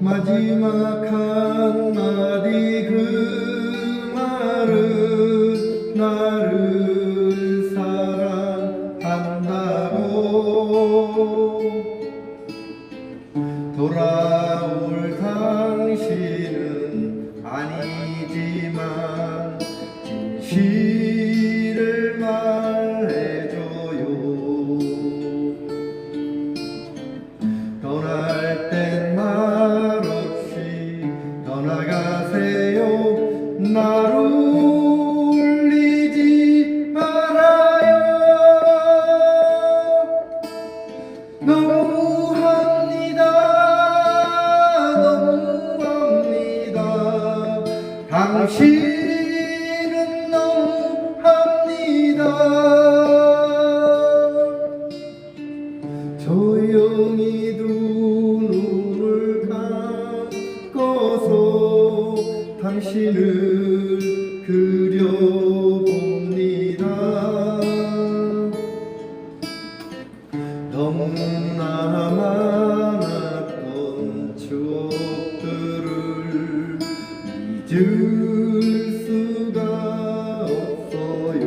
마지막 한마디 그 말은 나를 사랑한다고. 돌아올 당신은 아니지만 진실 떠나가세요. 나를 울리지 말아요. 너무합니다. 너무합니다. 당신은 너무합니다. 조용히 두 당신을 그려봅니다. 너무나 많았던 추억들을 잊을 수가 없어요.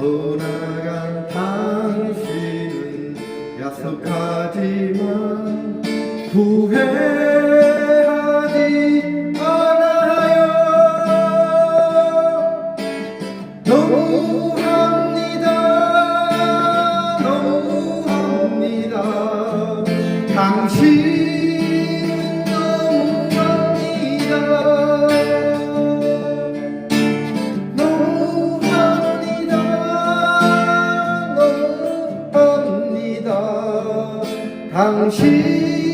떠나간 당신은 약속하지만 후회 당신 너무 합니다. 당신